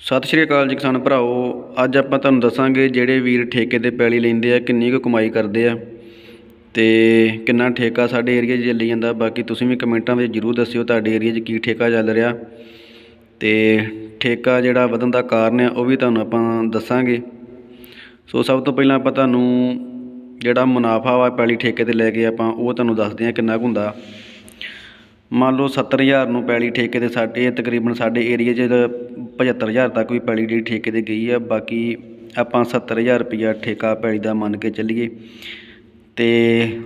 ਸਤਿ ਸ਼੍ਰੀ ਅਕਾਲ ਜੀ ਕਿਸਾਨ ਭਰਾਓ ਅੱਜ ਆਪਾਂ ਤੁਹਾਨੂੰ ਦੱਸਾਂਗੇ ਜਿਹੜੇ ਵੀਰ ਠੇਕੇ ਤੇ ਪੈਲੀ ਲੈਂਦੇ ਆ, ਕਿੰਨੀ ਕੁ ਕਮਾਈ ਕਰਦੇ ਆ ਤੇ ਕਿੰਨਾ ਠੇਕਾ ਸਾਡੇ ਏਰੀਆ 'ਚ ਚੱਲੀ ਜਾਂਦਾ। ਬਾਕੀ ਤੁਸੀਂ ਵੀ ਕਮੈਂਟਾਂ ਵਿੱਚ ਜਰੂਰ ਦੱਸਿਓ ਤੁਹਾਡੇ ਏਰੀਆ 'ਚ ਕੀ ਠੇਕਾ ਚੱਲ ਰਿਹਾ ਤੇ ਠੇਕਾ ਜਿਹੜਾ ਵਧਣ ਦਾ ਕਾਰਨ ਆ, ਉਹ ਵੀ ਤੁਹਾਨੂੰ ਆਪਾਂ ਦੱਸਾਂਗੇ। ਸੋ ਸਭ ਤੋਂ ਪਹਿਲਾਂ ਆਪਾਂ ਤੁਹਾਨੂੰ ਜਿਹੜਾ ਮੁਨਾਫਾ ਵਾ ਪੈਲੀ ਠੇਕੇ ਤੇ ਲੈ ਕੇ ਆਪਾਂ ਉਹ ਤੁਹਾਨੂੰ ਦੱਸਦੇ ਹਾਂ ਕਿੰਨਾ ਕੁ ਹੁੰਦਾ। ਮੰਨ ਲਓ 70000 ਨੂੰ ਪੈਲੀ ਠੇਕੇ ਤੇ ਸਾਡੇ ਤਕਰੀਬਨ ਸਾਡੇ ਏਰੀਆ 'ਚ ਤਾਂ 75000 ਤੱਕ ਵੀ ਪੈਲੀ ਜਿਹੜੀ ਠੇਕੇ ਤੇ ਗਈ ਆ, ਬਾਕੀ ਆਪਾਂ 70000 ਰੁਪਈਆ ਠੇਕਾ ਪੈਲੀ ਦਾ ਮੰਨ ਕੇ ਚੱਲੀਏ। ਤੇ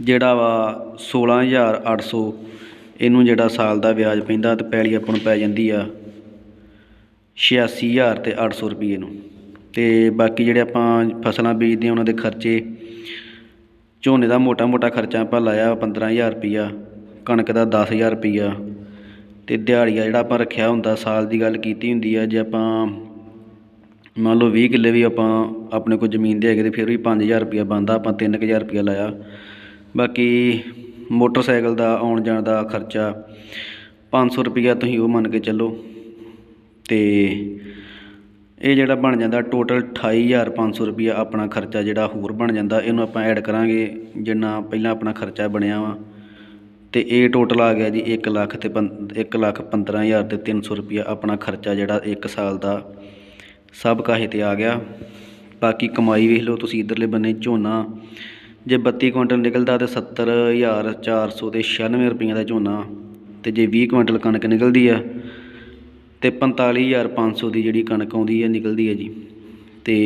ਜਿਹੜਾ ਵਾ 16800 ਇਹਨੂੰ ਜਿਹੜਾ ਸਾਲ ਦਾ ਵਿਆਜ ਪੈਂਦਾ ਤੇ ਪੈਲੀ ਆਪਾਂ ਨੂੰ ਪੈ ਜਾਂਦੀ ਆ 86000 ਤੇ 800 ਰੁਪਏ ਨੂੰ। ਤੇ ਬਾਕੀ ਜਿਹੜੇ ਆਪਾਂ ਫਸਲਾਂ ਬੀਜਦੇ ਆ, ਉਹਨਾਂ ਦੇ ਖਰਚੇ, ਝੋਨੇ ਦਾ ਮੋਟਾ ਮੋਟਾ ਖਰਚਾ ਆਪਾਂ ਲਾਇਆ 15000 ਰੁਪਈਆ, ਕਣਕ ਦਾ 10000 ਰੁਪਈਆ ਅਤੇ ਦਿਹਾੜੀਆ ਜਿਹੜਾ ਆਪਾਂ ਰੱਖਿਆ ਹੁੰਦਾ, ਸਾਲ ਦੀ ਗੱਲ ਕੀਤੀ ਹੁੰਦੀ ਆ, ਜੇ ਆਪਾਂ ਮੰਨ ਲਓ ਵੀਹ ਕਿੱਲੇ ਵੀ ਆਪਾਂ ਆਪਣੇ ਕੋਲ ਜ਼ਮੀਨ ਦੇ ਹੈਗੇ ਤੇ ਫਿਰ ਵੀ ਪੰਜ ਹਜ਼ਾਰ ਰੁਪਈਆ ਬਣਦਾ, ਆਪਾਂ 3000 ਰੁਪਈਆ ਲਾਇਆ। ਬਾਕੀ ਮੋਟਰਸਾਈਕਲ ਦਾ ਆਉਣ ਜਾਣ ਦਾ ਖਰਚਾ ਪੰਜ ਸੌ ਰੁਪਈਆ ਤੁਸੀਂ ਉਹ ਮੰਨ ਕੇ ਚੱਲੋ ਅਤੇ ਇਹ ਜਿਹੜਾ ਬਣ ਜਾਂਦਾ ਟੋਟਲ 28500 ਰੁਪਈਆ ਆਪਣਾ ਖਰਚਾ ਜਿਹੜਾ ਹੋਰ ਬਣ ਜਾਂਦਾ, ਇਹਨੂੰ ਆਪਾਂ ਐਡ ਕਰਾਂਗੇ ਜਿੰਨਾ ਪਹਿਲਾਂ ਆਪਣਾ ਖਰਚਾ ਬਣਿਆ ਵਾ। ਅਤੇ ਇਹ ਟੋਟਲ ਆ ਗਿਆ ਜੀ 1 ਲੱਖ ਤੇ 1 ਲੱਖ 15000 ਤੇ 300 ਰੁਪਈਆ ਆਪਣਾ ਖਰਚਾ ਜਿਹੜਾ 1 ਸਾਲ ਦਾ ਸਭ ਕਾਹੇ ਤੇ ਆ ਗਿਆ। ਬਾਕੀ ਕਮਾਈ ਵੇਖ ਲਓ ਤੁਸੀਂ ਇਧਰਲੇ ਬੰਨੇ ਝੋਨਾ, ਜੇ 32 ਕੁਇੰਟਲ ਨਿਕਲਦਾ ਤੇ 70400 ਤੇ 96 ਰੁਪਈਆ ਦਾ ਝੋਨਾ ਤੇ ਜੇ 20 ਕੁਇੰਟਲ ਕਣਕ ਨਿਕਲਦੀ ਆ ਤੇ 45500 ਦੀ ਜਿਹੜੀ ਕਣਕ ਆਉਂਦੀ ਹੈ ਨਿਕਲਦੀ ਹੈ ਜੀ। ਤੇ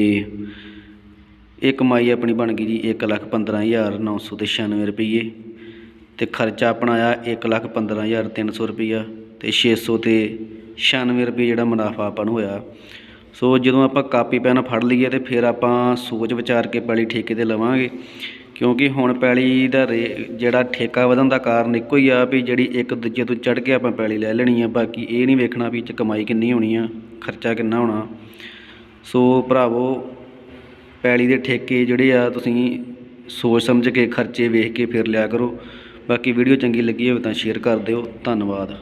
ਇਹ ਕਮਾਈ ਆਪਣੀ ਬਣ ਗਈ ਜੀ 115996 ਰੁਪਏ ਤੇ ਖਰਚਾ ਆਪਣਾ ਆਇਆ 115300 ਰੁਪਈਆ ਤੇ 600 ਤੇ 96 ਰੁਪਏ ਜਿਹੜਾ ਮੁਨਾਫਾ ਆਪਾਂ ਨੂੰ ਹੋਇਆ। ਸੋ ਜਦੋਂ ਆਪਾਂ ਕਾਪੀ, ਪੈਨ ਫੜ ਲਈਏ ਤੇ ਫਿਰ ਆਪਾਂ ਸੋਚ ਵਿਚਾਰ ਕੇ ਪੈਲੀ ਠੇਕੇ ਤੇ ਲਵਾਂਗੇ। ਕਿਉਂਕਿ ਹੁਣ ਪੈਲੀ ਦਾ ਰੇ, ਜਿਹੜਾ ਠੇਕਾ ਵਧਣ ਦਾ ਕਾਰਨ ਇੱਕੋ ਹੀ ਆ ਵੀ ਜਿਹੜੀ ਇੱਕ ਦੂਜੇ ਤੋਂ ਚੜ ਕੇ ਆਪਾਂ ਪੈਲੀ ਲੈ ਲੈਣੀ ਆ, ਬਾਕੀ ਇਹ ਨਹੀਂ ਵੇਖਣਾ ਵੀ 'ਚ ਕਮਾਈ ਕਿੰਨੀ ਹੋਣੀ ਆ, ਖਰਚਾ ਕਿੰਨਾ ਹੋਣਾ। ਸੋ ਭਰਾਵੋ, ਪੈਲੀ ਦੇ ਠੇਕੇ ਜਿਹੜੇ ਆ ਤੁਸੀਂ ਸੋਚ ਸਮਝ ਕੇ ਖਰਚੇ ਵੇਖ ਕੇ ਫਿਰ ਲਿਆ ਕਰੋ। ਬਾਕੀ ਵੀਡੀਓ ਚੰਗੀ ਲੱਗੀ ਹੋਵੇ ਤਾਂ ਸ਼ੇਅਰ ਕਰ ਦਿਓ। ਧੰਨਵਾਦ।